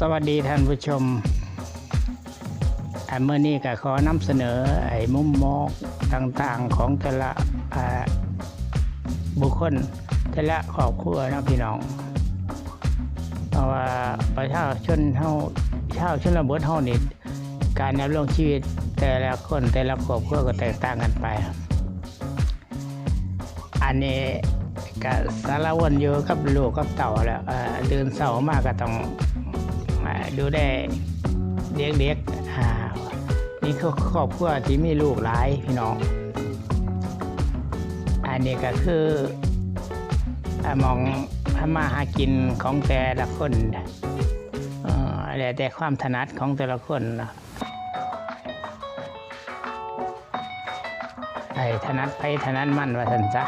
สวัสดีท่านผู้ชมอ่าเมื่อนี้ก็ขอนำเสนอไอ้มุมมองต่างๆของแต่ละบุคคลแต่ละครอบครัวนะพี่น้องเพราะว่าประชาชนเฮาชาวชนบทเฮานี่การดำรงชีวิตแต่ละคนแต่ละครอบครัวก็แตกต่างกันไป อันนี้ก็สารวนอยู่กับลูกกับเต่าแล้วเดินเสามากก็ต้อง อ่าดูได้เด็กๆอ่านี่คือครอบครัวที่มีลูกหลายพี่น้อง อันนี้ก็คือมองทำมาหากินของแต่ละคนอแล้วแต่ความถนัดของแต่ละคนไอ้ถนัดไปถนัดมันว่าสันซะ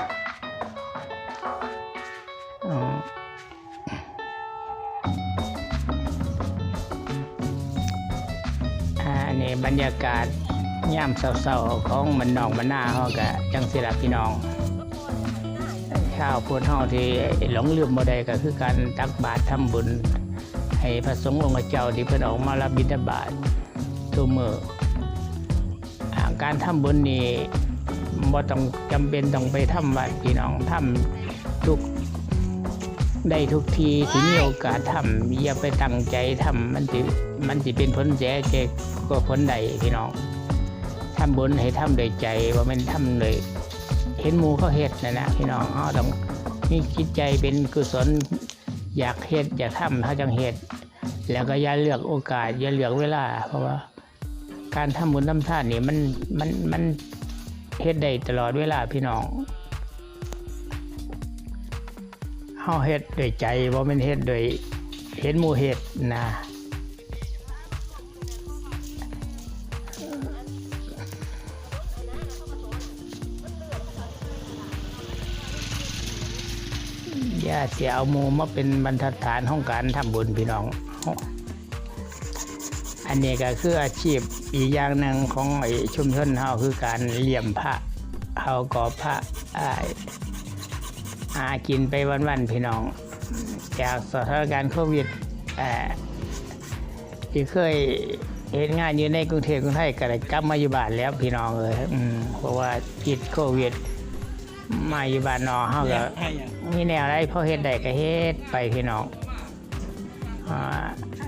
นนี้บรรยากาศย่ามเศร้าๆของมันนองมันหน้าเขากะจังสิละพี่น้องข้าวพูดเฮาที่หลงลืมบ่ได้ก็คือการตักบาตรทำบุญ ให้พระสงฆ์องค์เจ้าที่เพิ่นออกมารับบิณฑบาตทุกมื้ออการทำบุญนี่บ่ต้องจำเป็นต้องไปทำวัดพี่น้องทำทุก ได้ทุกทีที่มีโอกาสทำอย่าไปตั้งใจทำมันสิมันสิเป็นผลเสียแกกว่าผลใดพี่น้องทำบุญให้ทำโดยใจว่ามันทำโดยเห็นหมูเขาเฮ็ดนะนะพี่น้องเขาต้องมีจิตใจเป็นกุศลอยากเฮ็ดอยากทำเขาจังเฮ็ดแล้วก็อย่าเลือกโอกาสอย่าเลือกเวลา เพราะว่า การทำบุญทำทานนี่มันมันมันเฮ็ดได้ตลอดเวลาพี่น้องาเฮ็ดด้วยใจบ่แม่นเฮ็ดโดยเห็นหมู่เฮ็ดนะอย่าเสียเอาหมู่มาเป็นบรรทัดฐานของการทำบุญพี่น้อง อันนี้ก็คืออาชีพอีกอย่างหนึ่งของไอ้ชุมชนเฮาคือการเลี่ยมพระเฮาก่อพระอ้าย หากินไปวันๆพี่น้อง จากสถานการณ์โควิดเอ่อที่เคยเห็นงานอยู่ในกรุงเทพกรุงไทยก็ได้กลับมาอยู่บ้านแล้วพี่น้องเอ้ยอืมเพราะว่าติดโควิดมาอยู่บ้านนอกเฮาก็มีแนวอะไรพอเฮ็ดได้ก็เฮ็ดไปพี่น้องอ่า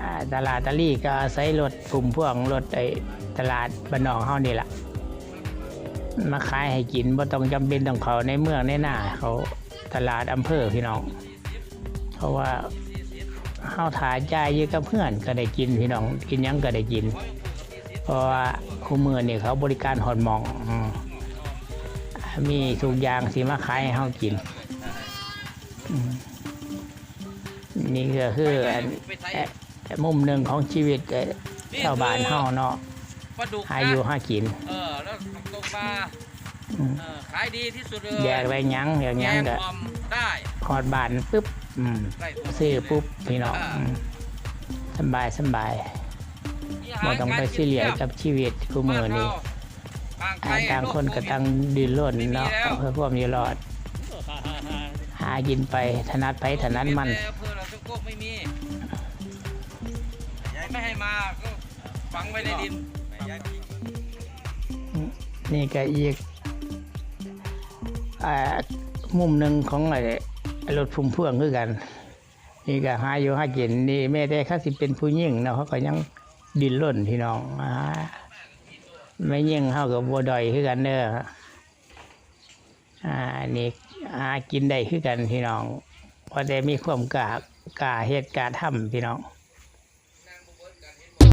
อ่าตลาดตะลี่ก็อาศัยรถกลุ่มพวกรถไอ้ตลาดบ้านนอกเฮานี่ล่ะมาขายให้กินบ่ต้องจำเป็นต้องเขาในเมืองในหน้าเขา ตลาดอำเภอพี่น้อง เพราะว่าเฮาถ่ายจ่ายอยู่กับเพื่อนก็ได้กินพี่น้องกินหยังก็ได้กิน เพราะว่าคู่มือนี่เขาบริการหอดหมองอืมมีทุกอย่างสิมาขายให้เฮากิน นี่ก็คืออันเอ่อมุมหนึ่งของชีวิตเอ่อชาวบ้านเฮาเนาะปลาดุกหาอยู่หากิน เออ แล้วตกปลาอืม เออขายดีที่สุดเลยแยกไปหยังอย่างแกหยังงก็อมได้ฮอดบ้านปุ๊บอืมได้ทุกซื้อปุ๊บพี่น้องอืมสำบายสำบายบ่ต้องไปซีเรียสกับชีวิตคู่มือนี้บ้านอ่าเราต่างคนก็ต่างดิ้นรนเนาะเพื่อความอยู่รอด หากินไปถนัดไปถนัดมันแต่อำเภอเราทุกโกกไม่มีไม่ให้มาก็ฝังไว้ในดิน นี่ก็อีกอ่า มุมหนึ่งของไอ้รถพุ่มพ่วงคือกัน นี่ก็หาอยู่หากินนี่แม่แต่เขาสิเป็นผู้หญิงเนาะเขาก็ยังดินร่นพี่น้องอไม่ยิ่งเขากับบัวดอยคือกันเด้ออ่านี่หากินได้คือกันพี่น้องเพอได้มีความกล้ากล้าเหตุกล้าทำพี่น้อง